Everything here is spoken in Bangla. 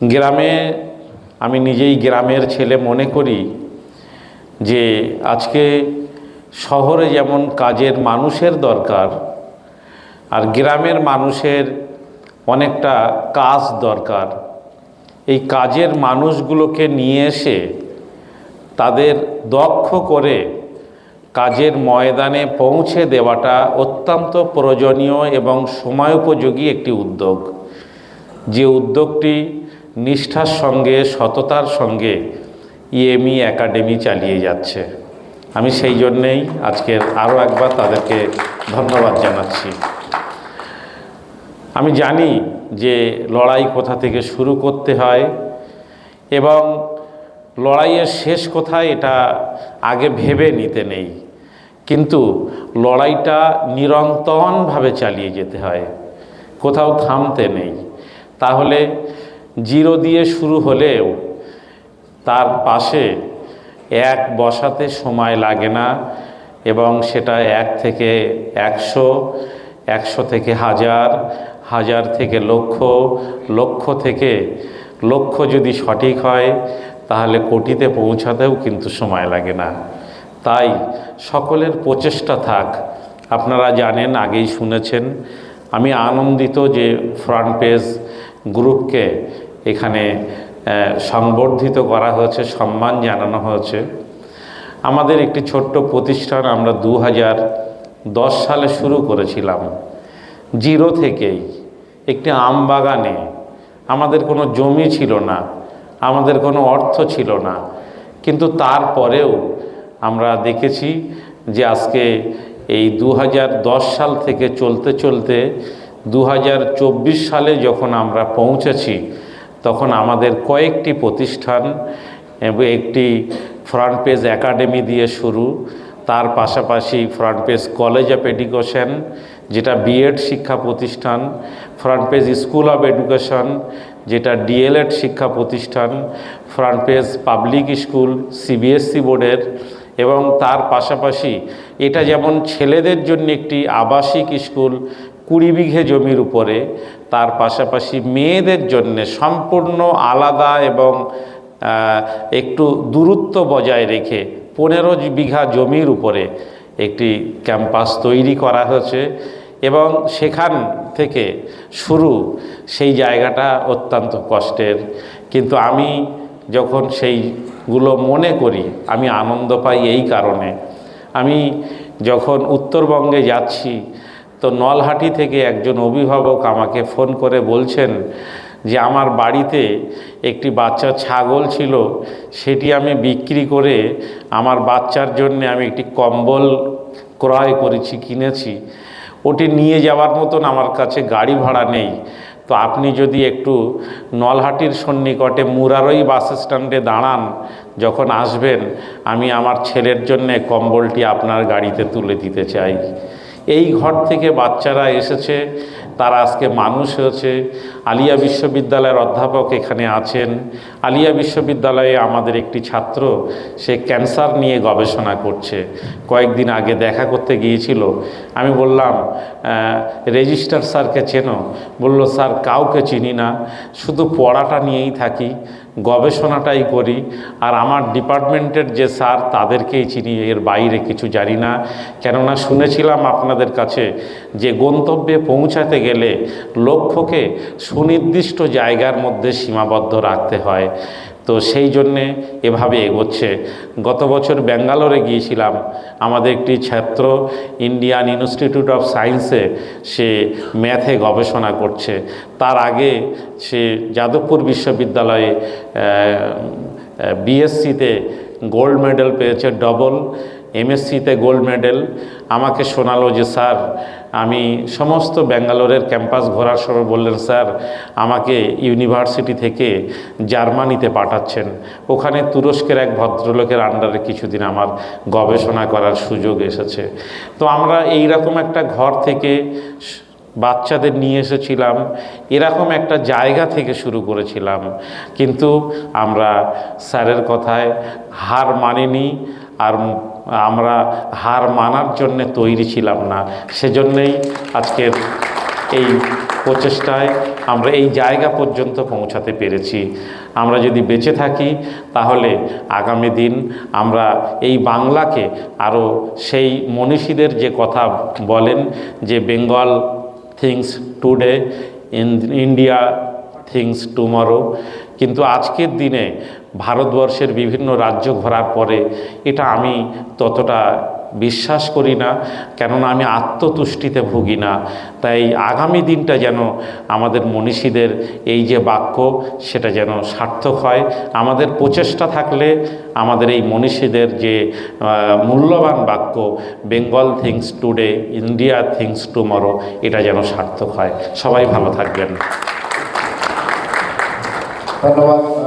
গ্রামে আমি নিজেই গ্রামের ছেলে মনে করি যে আজকে শহরে যেমন কাজের মানুষের দরকার, আর গ্রামের মানুষের অনেকটা কাজ দরকার, এই কাজের মানুষগুলোকে নিয়ে এসে তাদের দক্ষ করে কাজের ময়দানে পৌঁছে দেওয়াটা অত্যন্ত প্রয়োজনীয় এবং সময়োপযোগী একটি উদ্যোগ। যে উদ্যোগটি নিষ্ঠার সঙ্গে, সততার সঙ্গে ইএমই একাডেমি চালিয়ে যাচ্ছে। আমি সেই জন্যেই আজকের আরও একবার তাদেরকে ধন্যবাদ জানাচ্ছি। আমি জানি যে লড়াই কোথা থেকে শুরু করতে হয় এবং লড়াইয়ের শেষ কোথায় এটা আগে ভেবে নিতে নেই। কিন্তু লড়াইটা নিরন্তরভাবে চালিয়ে যেতে হয়, কোথাও থামতে নেই। তাহলে জিরো দিয়ে শুরু হলেও তার পাশে এক বসাতে সময় লাগে না এবং সেটা এক থেকে একশো একশো থেকে হাজার হাজার থেকে লক্ষ লক্ষ থেকে লক্ষ যদি সঠিক হয়, তাহলে কোটিতে পৌঁছাতেও কিন্তু সময় লাগে না। তাই সকলের প্রচেষ্টা থাক। আপনারা জানেন, আগেই শুনেছেন, আমি আনন্দিত যে ফ্রন্ট পেজ গ্রুপকে এখানে সংবর্ধিত করা হয়েছে, সম্মান জানানো হয়েছে। আমাদের একটি ছোট্ট প্রতিষ্ঠান আমরা দু দশ সালে শুরু করেছিলাম। জিরো থেকেই একটি আম বাগানে আমাদের কোনো জমি ছিল না, আমাদের কোনো অর্থ ছিল না। কিন্তু তারপরেও আমরা দেখেছি যে আজকে এই দু হাজার দশ সাল থেকে চলতে চলতে দু হাজার চব্বিশ সালে যখন আমরা পৌঁছেছি, তখন আমাদের কয়েকটি প্রতিষ্ঠান এবং একটি ফ্রন্ট পেজ একাডেমি দিয়ে শুরু। তার পাশাপাশি front page college of education যেটা বিএড শিক্ষা প্রতিষ্ঠান front page school of education যেটা ডিএলএড শিক্ষা প্রতিষ্ঠান front page public school CBSE বোর্ডের এবং তার পাশাপাশি এটা যেমন ছেলেদের জন্য একটি আবাসিক স্কুল কুড়ি বিঘে জমির উপরে, তার পাশাপাশি মেয়েদের জন্য সম্পূর্ণ আলাদা এবং একটু দূরত্ব বজায় রেখে পনেরো বিঘা জমির উপরে একটি ক্যাম্পাস তৈরি করা হয়েছে এবং সেখান থেকে শুরু সেই জায়গাটা অত্যন্ত কষ্টের। কিন্তু আমি যখন সেইগুলো মনে করি, আমি আনন্দ পাই এই কারণে। আমি যখন উত্তরবঙ্গে যাচ্ছি তো নলহাটি থেকে একজন অভিভাবক আমাকে ফোন করে বলছেন যে আমার বাড়িতে একটি বাচ্চা ছাগল ছিল, সেটি আমি বিক্রি করে আমার বাচ্চার জন্য আমি একটি কম্বল ক্রয় করেছি, কিনেছি। ওটি নিয়ে যাওয়ার মতন আমার কাছে গাড়ি ভাড়া নেই। তো আপনি যদি একটু নলহাটির সন্নিকটে মুরারই বাস স্ট্যান্ডে দাঁড়ান, যখন আসবেন, আমি আমার ছেলের জন্যে কম্বলটি আপনার গাড়িতে তুলে দিতে চাই। এই ঘর থেকে বাচ্চারা এসেছে, তারা আজকে মানুষ হয়েছে। আলিয়া বিশ্ববিদ্যালয়ের অধ্যাপক এখানে আছেন। আলিয়া বিশ্ববিদ্যালয়ে আমাদের একটি ছাত্র, সে ক্যান্সার নিয়ে গবেষণা করছে। কয়েকদিন আগে দেখা করতে গিয়েছিল। আমি বললাম রেজিস্টার স্যারকে চেনো। বলল, স্যার, কাউকে চিনি না। শুধু পড়াটা নিয়েই থাকি। গবেষণাটাই করি। আর আমার ডিপার্টমেন্টের যে স্যার, তাদেরকেই চিনি, এর বাইরে কিছু জানি না। কেননা শুনেছিলাম আপনাদের কাছে যে গন্তব্যে পৌঁছাতে গেলে লক্ষ্যকে সুনির্দিষ্ট জায়গার মধ্যে সীমাবদ্ধ রাখতে হয়। তো সেই জন্যে এভাবে এগোচ্ছে। গত বছর ব্যাঙ্গালোরে গিয়েছিলাম। আমাদের একটি ছাত্র ইন্ডিয়ান ইনস্টিটিউট অফ সায়েন্সে সে ম্যাথে গবেষণা করছে। তার আগে সে যাদবপুর বিশ্ববিদ্যালয়ে বিএসসিতে গোল্ড মেডেল পেয়েছে, ডবল। এমএসসিতে গোল্ড মেডেল। আমাকে শোনালো যে, স্যার, আমি সমস্ত ব্যাঙ্গালোরের ক্যাম্পাস ঘোরার সময় বললেন, স্যার, আমাকে ইউনিভার্সিটি থেকে জার্মানিতে পাঠাচ্ছেন। ওখানে তুরস্কের এক ভদ্রলোকের আন্ডারে কিছুদিন আমার গবেষণা করার সুযোগ এসেছে। তো আমরা এই রকম একটা ঘর থেকে বাচ্চাদের নিয়ে এসেছিলাম। এরকম একটা জায়গা থেকে শুরু করেছিলাম। কিন্তু আমরা স্যারের কথায় হার মানিনি আর আমরা হার মানার জন্যে তৈরি ছিলাম না। সেজন্যেই আজকের এই প্রচেষ্টায় আমরা এই জায়গা পর্যন্ত পৌঁছাতে পেরেছি। আমরা যদি বেঁচে থাকি, তাহলে আগামী দিন আমরা এই বাংলাকে আরও সেই মনীষীদের যে কথা বলেন, যে Bengal thinks today in India thinks tomorrow কিন্তু আজকের দিনে ভারতবর্ষের বিভিন্ন রাজ্য ঘোরার পরে এটা আমি ততটা বিশ্বাস করি না, কেননা আমি আত্মতুষ্টিতে ভুগি না। তাই আগামী দিনটা যেন আমাদের মনীষীদের এই যে বাক্য, সেটা যেন সার্থক হয়। আমাদের প্রচেষ্টা থাকলে আমাদের এই মনীষীদের যে মূল্যবান বাক্য Bengal thinks today India thinks tomorrow এটা যেন সার্থক হয়। সবাই ভালো থাকবেন। ধন্যবাদ।